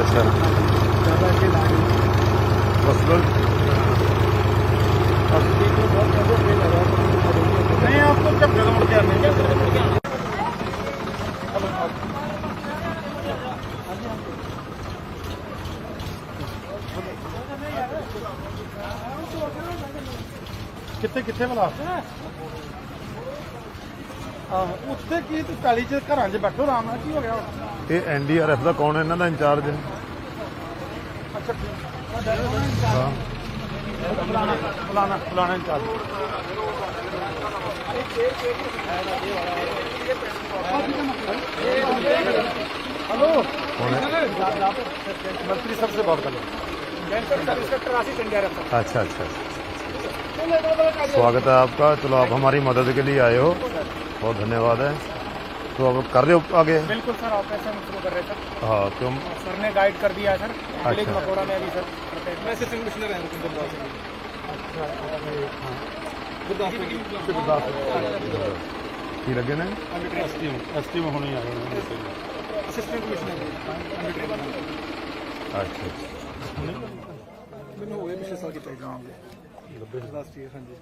अच्छा ज़्यादा ऐसे ना आए। मसलन अब ठीक है, बहुत ज़्यादा ਆਹ ਉੱਥੇ ਕੀ ਤੂੰ ਕਾਲੀ ਚ ਘਰਾਂ 'ਚ ਬੈਠੋ ਆਰਾਮ ਨਾਲ ਕੀ ਹੋ ਗਿਆ ਹੁਣ? ਇਹ ਐਨਡੀਆਰਐਫ ਦਾ ਕੌਣ ਹੈ ਇਹਨਾਂ ਦਾ ਇੰਚਾਰਜ ਹੈ ਅੱਛਾ ਹਾਂ ਫਲਾਣਾ ਫਲਾਣਾ ਫਲਾਣਾ ਚੱਲ हेलो कौन है मंत्री साहब से बात कर अच्छा अच्छा स्वागत है आपका चलो आप हमारी मदद के लिए आए हो बहुत धन्यवाद है तो अब कर रहे हो आगे बिल्कुल सर आप ऐसे शुरू कर रहे सर हाँ तुम सर ने गाइड कर दिया है सर विलेज अच्छा। मकोड़ा में अभी सर करते हैं। मैं असिस्टेंट कमिश्नर है की लगे ने एसटी में होने आए असिस्टेंट कमिश्नर अच्छा ਮੈਨੂੰ ਹੋਏ ਪਿਛਲੇ ਸਾਲ ਕੀਤਾ ਜੀ ਲਾਸਟ ਈਅਰ ਹਾਂਜੀ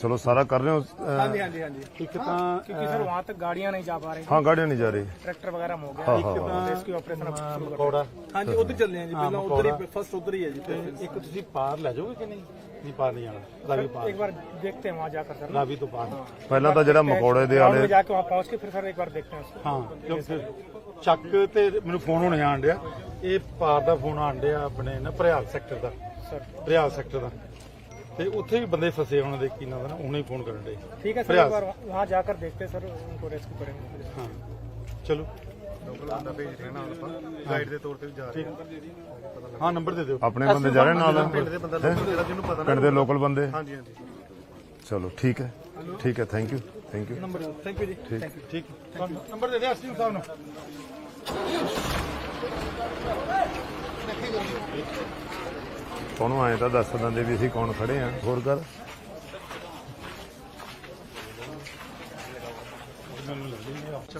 चलो सारा कर रहे हो अ, ਹਾਂਜੀ ਹਾਂਜੀ ਹਾਂਜੀ ਇੱਕ ਤਾਂ क्योंकि सर वहाँ तक गाड़ियाँ नहीं जा पा रही हाँ गाड़ियाँ नहीं जा रही ट्रैक्टर वगैरह में हो हाँ, गया हाँ, हाँ। रेस्क्यू ऑपरेशन अब शुरू कर ਮਕੌੜਾ ਹਾਂਜੀ ਉਧਰ ਚੱਲੇ ਆ ਜੀ ਪਹਿਲਾਂ ਉਧਰ ਹੀ ਫਸਟ ਉਧਰ ਹੀ ਹੈ ਜੀ ਤੇ ਇੱਕ ਤੁਸੀਂ ਪਾਰ ਲੈ ਜਾਓਗੇ ਕਿ ਨਹੀਂ ਨਹੀਂ ਪਾਰ ਨਹੀਂ ਜਾਣਾ ਰਾਵੀ ਪਾਰ एक बार देखते हैं वहाँ जाकर सर ਰਾਵੀ ਤੋਂ ਪਾਰ ਪਹਿਲਾਂ ਤਾਂ ਜਿਹੜਾ ਮਕੌੜੇ ਦੇ ग्राउंड में ਵਾਲੇ जाके वहाँ पहुँच के फिर सर एक बार देखते हैं उसको ਹਾਂ ਕਿਉਂ ਫਿਰ ਚੱਕ ਤੇ ਮੈਨੂੰ ਫੋਨ ਹੋਣੇ ਆਣ ਡਿਆ ਇਹ ਪਾਰ ਦਾ ਫੋਨ ਆਣ ਡਿਆ ਆਪਣੇ ਨਾ ਭਰਿਆਲ ਸੈਕਟਰ ਦਾ सर ਭਰਿਆਲ ਸੈਕਟਰ ਦਾ ਤੇ ਉੱਥੇ ਵੀ ਬੰਦੇ ਫਸੇ ਉਹਨਾਂ ਦੇ ਕੀ ਨਾਮ ਦਾ ਨਾ ਉਹਨੇ ਹੀ ਫੋਨ ਕਰਨ ਡੇ ठीक है सर प्रयास। एक बार वहाँ जाकर देखते हैं सर उनको रेस्क्यू करेंगे ਹਾਂ ਚਲੋ ਗਾਈਡ ਦੇ ਤੌਰ ਤੇ ਜਾ ਰਹੇ ਹਾਂ ਨੰਬਰ ਦੇ ਦਿਓ ਆਪਣੇ ਬੰਦੇ ਜਾ ਰਹੇ ਨਾਲ ਪਿੰਡ ਦੇ ਬੰਦਾ ਲੋਕਲ ਜਿਹੜਾ ਜਿਹਨੂੰ ਪਤਾ ਪਿੰਡ ਦੇ ਲੋਕਲ ਬੰਦੇ ਹਾਂਜੀ ਹਾਂਜੀ ਚਲੋ ਠੀਕ ਹੈ ਠੀਕ ਹੈ thank you thank you number thank you ji ਠੀਕ ਠੀਕ ਨੰਬਰ ਦੇ ਦਿਓ ਅਸਲੀ ਸਾਹਿਬ ਨੂੰ ਕੌਣ ਆਏ ਤਾਂ ਦੱਸ ਦਿੰਦੇ ਵੀ ਅਸੀਂ ਕੌਣ ਖੜੇ ਆ ਹੋਰ ਗੱਲ।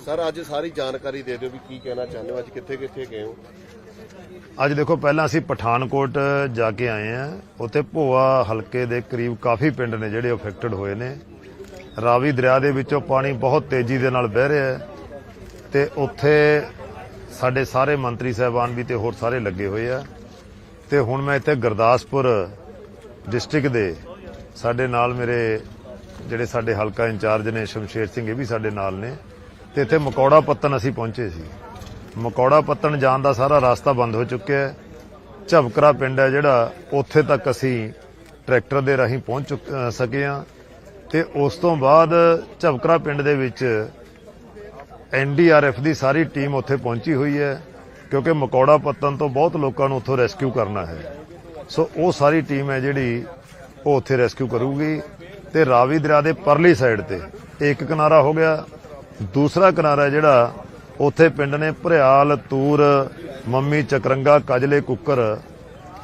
ਸਰ ਅੱਜ ਸਾਰੀ ਜਾਣਕਾਰੀ ਦੇ ਦਿਓ ਵੀ ਕੀ ਕਹਿਣਾ ਚਾਹੁੰਦੇ ਹੋ ਅੱਜ ਕਿੱਥੇ ਕਿੱਥੇ ਗਏ ਹੋ? ਅੱਜ ਦੇਖੋ ਪਹਿਲਾਂ ਅਸੀਂ ਪਠਾਨਕੋਟ ਜਾ ਕੇ ਆਏ ਆ। ਉੱਥੇ ਭੋਆ ਹਲਕੇ ਦੇ ਕਰੀਬ ਕਾਫੀ ਪਿੰਡ ਨੇ ਜਿਹੜੇ ਅਫੈਕਟਡ ਹੋਏ ਨੇ। ਰਾਵੀ ਦਰਿਆ ਦੇ ਵਿੱਚੋਂ ਪਾਣੀ ਬਹੁਤ ਤੇਜ਼ੀ ਦੇ ਨਾਲ ਵਹਿ ਰਿਹਾ ਹੈ ਤੇ ਉੱਥੇ ਸਾਡੇ ਸਾਰੇ ਮੰਤਰੀ ਸਾਹਿਬਾਨ ਵੀ ਤੇ ਹੋਰ ਸਾਰੇ ਲੱਗੇ ਹੋਏ ਆ। ਤੇ ਹੁਣ ਮੈਂ ਇੱਥੇ ਗੁਰਦਾਸਪੁਰ ਡਿਸਟ੍ਰਿਕਟ ਦੇ ਸਾਡੇ ਨਾਲ ਮੇਰੇ ਜਿਹੜੇ ਸਾਡੇ ਹਲਕਾ ਇੰਚਾਰਜ ਨੇ ਸ਼ਮਸ਼ੇਰ ਸਿੰਘ, ਇਹ ਵੀ ਸਾਡੇ ਨਾਲ ਨੇ। ਤੇ ਇੱਥੇ ਮਕੌੜਾ ਪੱਤਨ ਅਸੀਂ ਪਹੁੰਚੇ ਸੀ। ਮਕੌੜਾ ਪੱਤਣ ਜਾਣ ਦਾ ਸਾਰਾ ਰਸਤਾ ਬੰਦ ਹੋ ਚੁੱਕਿਆ ਹੈ। ਝਬਕਰਾ ਪਿੰਡ ਹੈ ਜਿਹੜਾ, ਉੱਥੇ ਤੱਕ ਅਸੀਂ ਟਰੈਕਟਰ ਦੇ ਰਾਹੀਂ ਪਹੁੰਚ ਚੁੱਕ- ਸਕੇ ਹਾਂ। ਤੇ ਉਸ ਤੋਂ ਬਾਅਦ ਝਬਕਰਾ ਪਿੰਡ ਦੇ ਵਿੱਚ ਐਨਡੀਆਰਐਫ ਦੀ ਸਾਰੀ ਟੀਮ ਉੱਥੇ ਪਹੁੰਚੀ ਹੋਈ ਹੈ। ਕਿਉਂਕਿ ਮਕੌੜਾ ਪੱਤਨ ਤੋਂ ਬਹੁਤ ਲੋਕਾਂ ਨੂੰ ਉੱਥੋਂ ਰੈਸਕਿਊ ਕਰਨਾ ਹੈ। ਸੋ ਉਹ ਸਾਰੀ ਟੀਮ ਹੈ ਜਿਹੜੀ ਉਹ ਉੱਥੇ ਰੈਸਕਿਊ ਕਰੂਗੀ ਤੇ ਰਾਵੀ ਦਰਿਆ ਦੇ ਪਰਲੀ ਸਾਈਡ ਤੇ ਇੱਕ ਕਿਨਾਰਾ ਹੋ ਗਿਆ। ਦੂਸਰਾ ਕਿਨਾਰਾ ਜਿਹੜਾ ਉੱਥੇ ਪਿੰਡ ਨੇ ਭਰਿਆਲ, ਤੂਰ, ਮੰਮੀ ਚਕਰੰਗਾ, ਕਜਲੇ ਕੁੱਕਰ,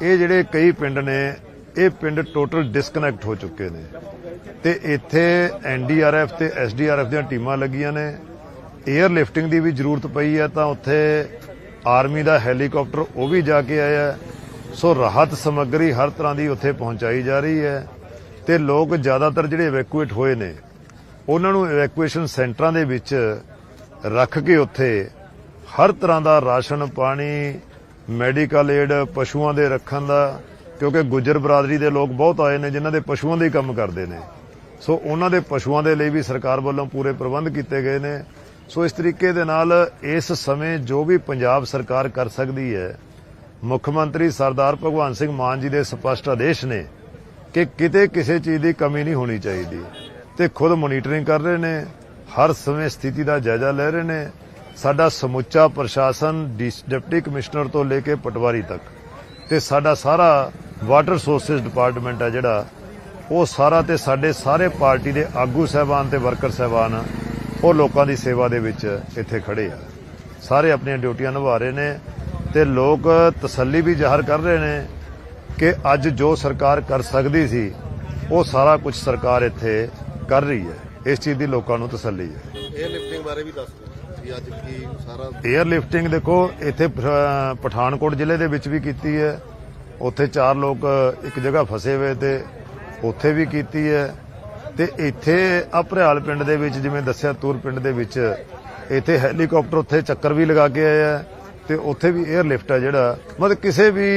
ਇਹ ਜਿਹੜੇ ਕਈ ਪਿੰਡ ਨੇ, ਇਹ ਪਿੰਡ ਟੋਟਲ ਡਿਸਕਨੈਕਟ ਹੋ ਚੁੱਕੇ ਨੇ। ਤੇ ਇੱਥੇ ਐਨਡੀਆਰਐਫ ਤੇ ਐਸਡੀਆਰਐਫ ਦੀਆਂ ਟੀਮਾਂ ਲੱਗੀਆਂ ਨੇ। 에ਅਰ ਲਿਫਟਿੰਗ ਦੀ ਵੀ ਜ਼ਰੂਰਤ ਪਈ ਹੈ ਤਾਂ ਉੱਥੇ ਆਰਮੀ ਦਾ ਹੈਲੀਕਾਪਟਰ ਉਹ ਵੀ ਜਾ ਕੇ ਆਇਆ ਸੋ ਰਾਹਤ ਸਮੱਗਰੀ ਹਰ ਤਰ੍ਹਾਂ ਦੀ ਉੱਥੇ ਪਹੁੰਚਾਈ ਜਾ ਰਹੀ ਹੈ ਤੇ ਲੋਕ ਜ਼ਿਆਦਾਤਰ ਜਿਹੜੇ ਇਵੈਕੂਏਟ ਹੋਏ ਨੇ, ਉਹਨਾਂ ਨੂੰ ਇਵੈਕੂਏਸ਼ਨ ਸੈਂਟਰਾਂ ਦੇ ਵਿੱਚ ਰੱਖ ਕੇ ਉੱਥੇ ਹਰ ਤਰ੍ਹਾਂ ਦਾ ਰਾਸ਼ਨ, ਪਾਣੀ ਮੈਡੀਕਲ ਏਡ ਪਸ਼ੂਆਂ ਦੇ ਰੱਖਣ ਦਾ, ਕਿਉਂਕਿ ਗੁੱਜਰ ਬਰਾਦਰੀ ਦੇ ਲੋਕ ਬਹੁਤ ਆਏ ਨੇ ਜਿਨ੍ਹਾਂ ਦੇ ਪਸ਼ੂਆਂ ਦੇ ਕੰਮ ਕਰਦੇ ਨੇ। ਸੋ ਉਹਨਾਂ ਦੇ ਪਸ਼ੂਆਂ ਦੇ ਲਈ ਵੀ ਸਰਕਾਰ ਵੱਲੋਂ ਪੂਰੇ ਪ੍ਰਬੰਧ ਕੀਤੇ ਗਏ ਨੇ। ਸੋ ਇਸ ਤਰੀਕੇ ਦੇ ਨਾਲ ਇਸ ਸਮੇਂ ਜੋ ਵੀ ਪੰਜਾਬ ਸਰਕਾਰ ਕਰ ਸਕਦੀ ਹੈ, ਮੁੱਖ ਮੰਤਰੀ ਸਰਦਾਰ ਭਗਵੰਤ ਸਿੰਘ ਮਾਨ ਜੀ ਦੇ ਸਪਸ਼ਟ ਆਦੇਸ਼ ਨੇ ਕਿ ਕਿਤੇ ਕਿਸੇ ਚੀਜ਼ ਦੀ ਕਮੀ ਨਹੀਂ ਹੋਣੀ ਚਾਹੀਦੀ ਤੇ ਖੁਦ ਮੋਨੀਟਰਿੰਗ ਕਰ ਰਹੇ ਨੇ, ਹਰ ਸਮੇਂ ਸਥਿਤੀ ਦਾ ਜਾਇਜ਼ਾ ਲੈ ਰਹੇ ਨੇ। ਸਾਡਾ ਸਮੁੱਚਾ ਪ੍ਰਸ਼ਾਸਨ ਡਿਪਟੀ ਕਮਿਸ਼ਨਰ ਤੋਂ ਲੈ ਕੇ ਪਟਵਾਰੀ ਤੱਕ ਤੇ ਸਾਡਾ ਸਾਰਾ ਵਾਟਰ ਸੋਰਸਸ ਡਿਪਾਰਟਮੈਂਟ ਹੈ ਜਿਹੜਾ, ਉਹ ਸਾਰਾ ਤੇ ਸਾਡੇ ਸਾਰੇ ਪਾਰਟੀ ਦੇ ਆਗੂ ਸਹਿਬਾਨ ਤੇ ਵਰਕਰ ਸਹਿਬਾਨ ਉਹ ਲੋਕਾਂ ਦੀ ਸੇਵਾ ਦੇ ਵਿੱਚ ਇੱਥੇ ਖੜੇ ਆ। ਸਾਰੇ ਆਪਣੀਆਂ ਡਿਊਟੀਆਂ ਨਿਭਾ ਰਹੇ ਨੇ ਤੇ ਲੋਕ ਤਸੱਲੀ ਵੀ ਜ਼ਾਹਰ ਕਰ ਰਹੇ ਨੇ ਕਿ ਅੱਜ ਜੋ ਸਰਕਾਰ ਕਰ ਸਕਦੀ ਸੀ ਉਹ ਸਾਰਾ ਕੁਝ ਸਰਕਾਰ ਇੱਥੇ ਕਰ ਰਹੀ ਹੈ। ਇਸ ਚੀਜ਼ ਦੀ ਲੋਕਾਂ ਨੂੰ ਤਸੱਲੀ ਹੈ। 에ਅਰ ਲਿਫਟਿੰਗ ਬਾਰੇ ਵੀ ਦੱਸ ਦਿਓ ਵੀ ਅੱਜ ਕੀ ਸਾਰਾ 에ਅਰ ਲਿਫਟਿੰਗ ਦੇਖੋ ਇੱਥੇ ਪਠਾਨਕੋਟ ਜ਼ਿਲ੍ਹੇ ਦੇ ਵਿੱਚ ਵੀ ਕੀਤੀ ਹੈ। ਉੱਥੇ ਚਾਰ ਲੋਕ ਇੱਕ ਜਗ੍ਹਾ ਫਸੇ ਹੋਏ ਤੇ ਉੱਥੇ ਵੀ ਕੀਤੀ ਹੈ। ਤੇ ਇੱਥੇ ਅਪਰਿਆਲ ਪਿੰਡ ਦੇ ਵਿੱਚ ਜਿਵੇਂ ਦੱਸਿਆ ਤੂਰ ਪਿੰਡ ਦੇ ਵਿੱਚ ਇੱਥੇ ਹੈਲੀਕਾਪਟਰ ਉੱਥੇ ਚੱਕਰ ਵੀ ਲਗਾ ਕੇ ਆਇਆ ਤੇ ਉੱਥੇ ਵੀ 에ਅਰ ਲਿਫਟ ਹੈ ਜਿਹੜਾ। ਮਤਲਬ ਕਿਸੇ ਵੀ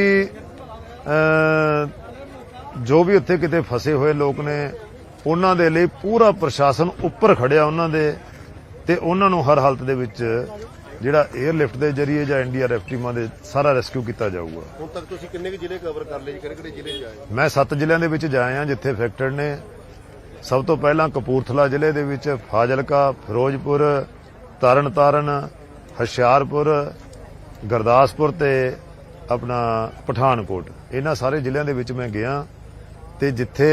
ਜੋ ਵੀ ਉੱਥੇ ਕਿਤੇ ਫਸੇ ਹੋਏ ਲੋਕ ਨੇ ਉਹਨਾਂ ਦੇ ਲਈ ਪੂਰਾ ਪ੍ਰਸ਼ਾਸਨ ਉੱਪਰ ਖੜਿਆ ਉਹਨਾਂ ਦੇ ਤੇ ਉਹਨਾਂ ਨੂੰ ਹਰ ਹਾਲਤ ਦੇ ਵਿੱਚ ਜਿਹੜਾ 에ਅਰ ਲਿਫਟ ਦੇ ਜ਼ਰੀਏ ਜਾਂ ਐਨਡੀਆਰਐਫ ਟੀਮਾਂ ਦੇ ਸਾਰਾ ਰੈਸਕਿਊ ਕੀਤਾ ਜਾਊਗਾ। ਹੁਣ ਤੱਕ ਤੁਸੀਂ ਕਿੰਨੇ ਕੁ ਜ਼ਿਲ੍ਹੇ ਕਵਰ ਕਰ ਲਏ ਜੀ? ਕਿਹੜੇ ਕਿਹੜੇ ਜ਼ਿਲ੍ਹੇ ਜਾਏ ਮੈਂ ਸੱਤ ਜ਼ਿਲ੍ਹਿਆਂ ਦੇ ਵਿੱਚ ਜਾਏ ਆ ਜਿੱਥੇ ਅਫੈਕਟਡ ਨੇ। ਸਭ ਤੋਂ ਪਹਿਲਾਂ ਕਪੂਰਥਲਾ ਜ਼ਿਲ੍ਹੇ ਦੇ ਵਿੱਚ ਫਾਜ਼ਿਲਕਾ, ਫਿਰੋਜ਼ਪੁਰ, ਤਰਨਤਾਰਨ, ਹੁਸ਼ਿਆਰਪੁਰ, ਗੁਰਦਾਸਪੁਰ ਤੇ ਆਪਣਾ ਪਠਾਨਕੋਟ। ਇਹਨਾਂ ਸਾਰੇ ਜ਼ਿਲ੍ਹਿਆਂ ਦੇ ਵਿੱਚ ਮੈਂ ਗਿਆ ਤੇ ਜਿੱਥੇ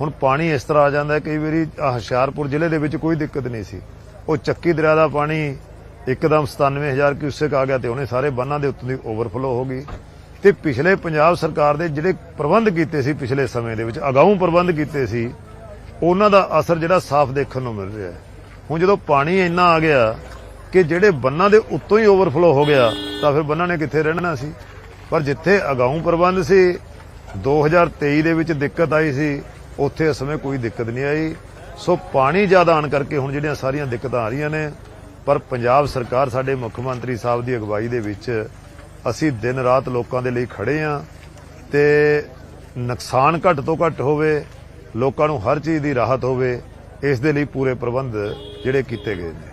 ਹੁਣ ਪਾਣੀ ਇਸ ਤਰ੍ਹਾਂ ਆ ਜਾਂਦਾ ਕਈ ਵਾਰੀ ਆਹ ਹੁਸ਼ਿਆਰਪੁਰ ਜ਼ਿਲ੍ਹੇ ਦੇ ਵਿੱਚ ਕੋਈ ਦਿੱਕਤ ਨਹੀਂ ਸੀ। ਉਹ ਚੱਕੀ ਦਰਿਆ ਦਾ ਪਾਣੀ ਇੱਕਦਮ 97000 ਕਿਊਸੈਕ ਆ ਗਿਆ ਤੇ ਉਹਨੇ ਸਾਰੇ ਬੰਨਾਂ ਦੇ ਉੱਤੋਂ ਦੀ ਓਵਰਫਲੋ ਹੋ ਗਈ। ਤੇ ਪਿਛਲੇ ਪੰਜਾਬ ਸਰਕਾਰ ਦੇ ਜਿਹੜੇ ਪ੍ਰਬੰਧ ਕੀਤੇ ਸੀ ਪਿਛਲੇ ਸਮੇਂ ਦੇ ਵਿੱਚ, ਅਗਾਊਂ ਪ੍ਰਬੰਧ ਕੀਤੇ ਸੀ ਉਹਨਾਂ ਦਾ ਅਸਰ ਜਿਹੜਾ ਸਾਫ਼ ਦੇਖਣ ਨੂੰ ਮਿਲ ਰਿਹਾ ਹੈ। ਹੁਣ ਜਦੋਂ ਪਾਣੀ ਇੰਨਾ ਆ ਗਿਆ ਕਿ ਜਿਹੜੇ ਬੰਨਾਂ ਦੇ ਉੱਤੋਂ ਹੀ ਓਵਰਫਲੋ ਹੋ ਗਿਆ, ਤਾਂ ਫਿਰ ਬੰਨਾਂ ਨੇ ਕਿੱਥੇ ਰਹਿਣਾ ਸੀ? ਪਰ ਜਿੱਥੇ ਅਗਾਊਂ ਪ੍ਰਬੰਧ ਸੀ 2023 ਦੇ ਵਿੱਚ ਦਿੱਕਤ ਆਈ ਸੀ, ਉੱਥੇ ਇਸ ਸਮੇਂ ਕੋਈ ਦਿੱਕਤ ਨਹੀਂ ਆਈ। ਸੋ ਪਾਣੀ ਜ਼ਿਆਦਾ ਆਣ ਕਰਕੇ ਹੁਣ ਜਿਹੜੀਆਂ ਸਾਰੀਆਂ ਦਿੱਕਤਾਂ ਆ ਰਹੀਆਂ ਨੇ, ਪਰ ਪੰਜਾਬ ਸਰਕਾਰ ਸਾਡੇ ਮੁੱਖ ਮੰਤਰੀ ਸਾਹਿਬ ਦੀ ਅਗਵਾਈ ਦੇ ਵਿੱਚ ਅਸੀਂ ਦਿਨ ਰਾਤ ਲੋਕਾਂ ਦੇ ਲਈ ਖੜੇ ਆਂ ਤੇ ਨੁਕਸਾਨ ਘੱਟ ਤੋਂ ਘੱਟ ਹੋਵੇ ਲੋਕਾਂ ਨੂੰ ਹਰ ਚੀਜ਼ ਦੀ ਰਾਹਤ ਹੋਵੇ, ਇਸ ਦੇ ਲਈ ਪੂਰੇ ਪ੍ਰਬੰਧ ਜਿਹੜੇ ਕੀਤੇ ਗਏ ਨੇ।